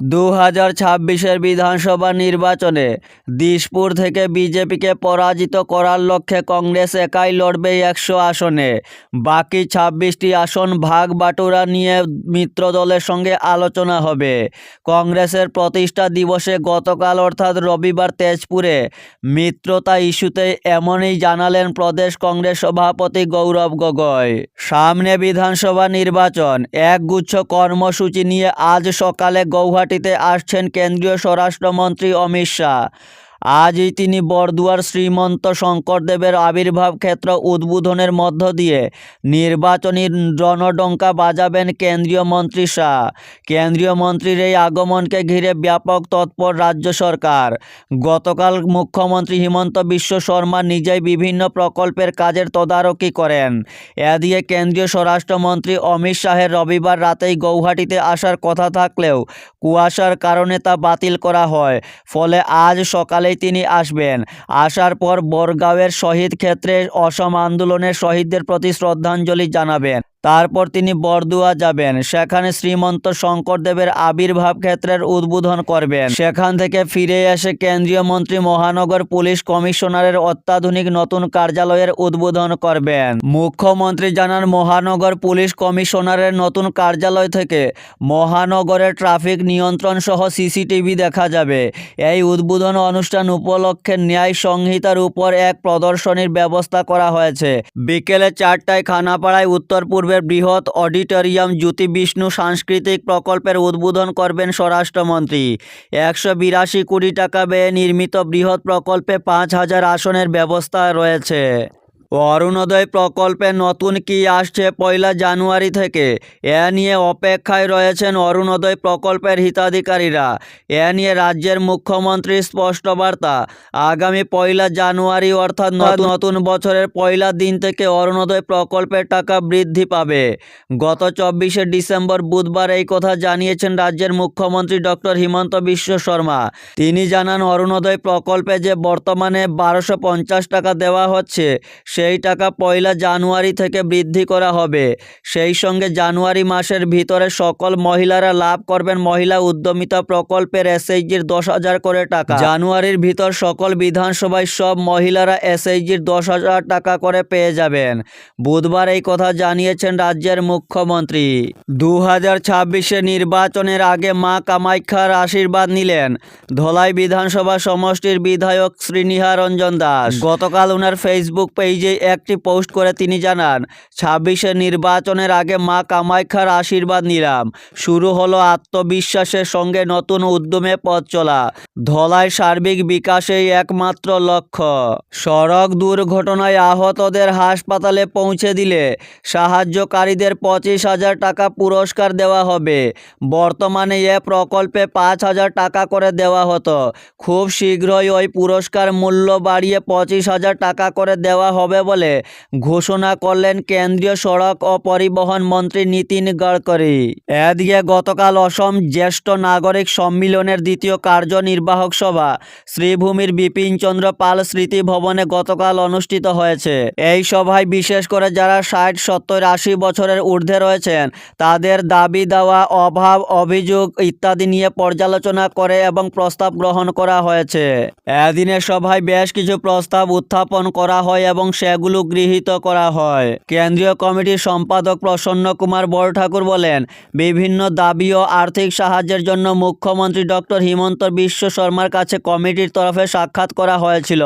দু হাজার ছাব্বিশের বিধানসভা নির্বাচনে দিশপুর থেকে বিজেপিকে পরাজিত করার লক্ষ্যে কংগ্রেস একাই লড়বে একশো আসনে। বাকি ছাব্বিশটি আসন ভাগ বাটোয়ারা নিয়ে মিত্র দলের সঙ্গে আলোচনা হবে। কংগ্রেসের প্রতিষ্ঠা দিবসে গতকাল অর্থাৎ রবিবার তেজপুরে মিত্রতা ইস্যুতে এমনই জানালেন প্রদেশ কংগ্রেস সভাপতি গৌরব গগৈ। সামনে বিধানসভা নির্বাচন, একগুচ্ছ কর্মসূচি নিয়ে আজ সকালে গৌহাটিতে আসছেন কেন্দ্রীয় স্বরাষ্ট্রমন্ত্রী অমিত শাহ। আজই তিনি বরদুয়ার শ্রীমন্ত শঙ্করদেবের আবির্ভাব ক্ষেত্র উদ্বোধনের মধ্য দিয়ে নির্বাচনী রণডঙ্কা বাজাবেন কেন্দ্রীয় মন্ত্রী শাহ। কেন্দ্রীয় মন্ত্রীর এই আগমনকে ঘিরে ব্যাপক তৎপর রাজ্য সরকার। গতকাল মুখ্যমন্ত্রী হিমন্ত বিশ্ব শর্মা নিজেই বিভিন্ন প্রকল্পের কাজের তদারকি করেন। এ দিয়ে কেন্দ্রীয় স্বরাষ্ট্রমন্ত্রী অমিত শাহের রবিবার রাতেই গৌহাটিতে আসার কথা থাকলেও কুয়াশার কারণে তা বাতিল করা হয়। ফলে আজ সকালেই তিনি আসবেন। আসার পর বরগাঁওয়ের শহীদ ক্ষেত্রে অসম আন্দোলনের শহীদদের প্রতি শ্রদ্ধাঞ্জলি জানাবেন। তারপর তিনি বরদুয়া যাবেন। সেখানে শ্রীমন্ত শঙ্করদেবের আবির্ভাব ক্ষেত্রের উদ্বোধন করবেন। সেখান থেকে ফিরে এসে কেন্দ্রীয় মন্ত্রী, মহানগর পুলিশ কমিশনারের অত্যাধুনিক নতুন কার্যালয়ের উদ্বোধন করবেন। মুখ্যমন্ত্রী জানান, মহানগর পুলিশ কমিশনারের নতুন কার্যালয় থেকে মহানগরের ট্রাফিক নিয়ন্ত্রণ সহ সিসিটিভি দেখা যাবে। এই উদ্বোধন অনুষ্ঠান উপলক্ষে ন্যায় সংহিতার উপর এক প্রদর্শনীর ব্যবস্থা করা হয়েছে। বিকেলে চারটায় খানাপাড়ায় উত্তর পূর্বের বৃহৎ অডিটোরিয়াম জ্যোতি বিষ্ণু সাংস্কৃতিক প্রকল্পের উদ্বোধন করবেন স্বরাষ্ট্রমন্ত্রী। একশো বিরাশি কোটি টাকা ব্যয়ে নির্মিত বৃহৎ প্রকল্পে পাঁচ হাজার আসনের ব্যবস্থা রয়েছে। অরুণোদয় প্রকল্পে নতুন কি আসছে পয়লা জানুয়ারি থেকে? এ নিয়ে অপেক্ষায় রয়েছেন অরুণোদয় প্রকল্পের হিতাধিকারীরা। এ নিয়ে রাজ্যের মুখ্যমন্ত্রীর স্পষ্ট বার্তা। আগামী পয়লা জানুয়ারি অর্থাৎ নতুন বছরের পয়লা দিন থেকে অরুণোদয় প্রকল্পের টাকা বৃদ্ধি পাবে। গত চব্বিশে ডিসেম্বর বুধবার এই কথা জানিয়েছেন রাজ্যের মুখ্যমন্ত্রী ডক্টর হিমন্ত বিশ্ব শর্মা। তিনি জানান অরুণোদয় প্রকল্পে যে বর্তমানে বারোশো পঞ্চাশ টাকা দেওয়া হচ্ছে সেই টাকা পয়লা জানুয়ারি থেকে বৃদ্ধি করা হবে, সেই সঙ্গে জানুয়ারি মাসের ভিতরে সকল মহিলারা লাভ করবেন মহিলা উদ্যমিতা প্রকল্পের এসএইচজির দশ হাজার করে টাকা। জানুয়ারির ভিতর সকল বিধানসভায় সব মহিলারা এসএইচজির দশ হাজার টাকা করে পেয়ে যাবেন। বুধবার এই কথা জানিয়েছেন রাজ্যের মুখ্যমন্ত্রী। দু হাজার ছাব্বিশে নির্বাচনের আগে মা কামাখ্যার আশীর্বাদ নিলেন। ধলাই বিধানসভা সমষ্টির বিধায়ক শ্রীনিহা রঞ্জন দাস। গতকাল ওনার ফেসবুক পেজে একটি পোস্ট করে তিনি জানান, ছাব্বিশে নির্বাচনের আগে মা কামাখ্যার আশীর্বাদ নিলাম। শুরু হলো আত্মবিশ্বাসের সঙ্গে নতুন উদ্যমে পথ চলা। ধলাই সার্বিক বিকাশেই একমাত্র লক্ষ্য। সড়ক দুর্ঘটনায় আহতদের হাসপাতালে পৌঁছে দিলে সাহায্যকারীদের পঁচিশ হাজার টাকা পুরস্কার দেওয়া হবে। বর্তমানে এ প্রকল্পে পাঁচ হাজার টাকা করে দেওয়া হতো। খুব শীঘ্রই ওই পুরস্কার মূল্য বাড়িয়ে পঁচিশ হাজার টাকা করে দেওয়া হবে বলে, ঘোষণা করলেন কেন্দ্রীয় সড়ক ও পরিবহন মন্ত্রী নীতিন গডকরি। এদিকে গতকাল অসম জ্যেষ্ঠ নাগরিক সম্মিলনের দ্বিতীয় কার্যনির্বাহক সভা শ্রীভূমির বিপিন চন্দ্র পাল স্মৃতি ভবনে গতকাল অনুষ্ঠিত হয়েছে। এই সভায় বিশেষ করে যারা ষাট, সত্তর, আশি বছরের ঊর্ধ্বে রয়েছেন, তাদের দাবি দেওয়া, অভাব, অভিযোগ ইত্যাদি নিয়ে পর্যালোচনা করে এবং প্রস্তাব গ্রহণ করা হয়েছে। এদিনের সভায় বেশ কিছু প্রস্তাব উত্থাপন করা হয় এবং সেগুলো গৃহীত করা হয়। কেন্দ্রীয় কমিটির সম্পাদক প্রসন্ন কুমার বড়ঠাকুর বলেন, বিভিন্ন দাবি ও আর্থিক সাহায্যের জন্য মুখ্যমন্ত্রী ডক্টর হিমন্ত বিশ্ব শর্মার কাছে কমিটির তরফে সাক্ষাৎ করা হয়েছিল।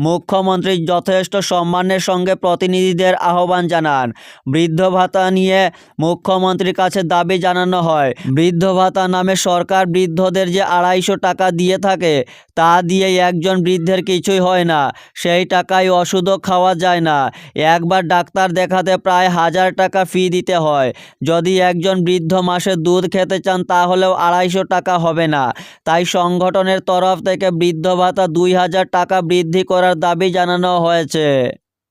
মুখ্যমন্ত্রী যথেষ্ট সম্মানের সঙ্গে প্রতিনিধিদের আহ্বান জানান। বৃদ্ধ ভাতা নিয়ে মুখ্যমন্ত্রীর কাছে দাবি জানানো হয়। বৃদ্ধ ভাতা নামে সরকার বৃদ্ধদের যে আড়াইশো টাকা দিয়ে থাকে, তা দিয়ে একজন বৃদ্ধের কিছুই হয় না। সেই টাকায় ওষুধও খাওয়া যায় না। একবার ডাক্তার দেখাতে প্রায় হাজার টাকা ফি দিতে হয়। যদি একজন বৃদ্ধ মাসে দুধ খেতে চান, তাহলেও আড়াইশো টাকা হবে না। তাই সংগঠনের তরফ থেকে বৃদ্ধ ভাতা দুই হাজার টাকা বৃদ্ধি করার দাবি জানানো হয়েছে।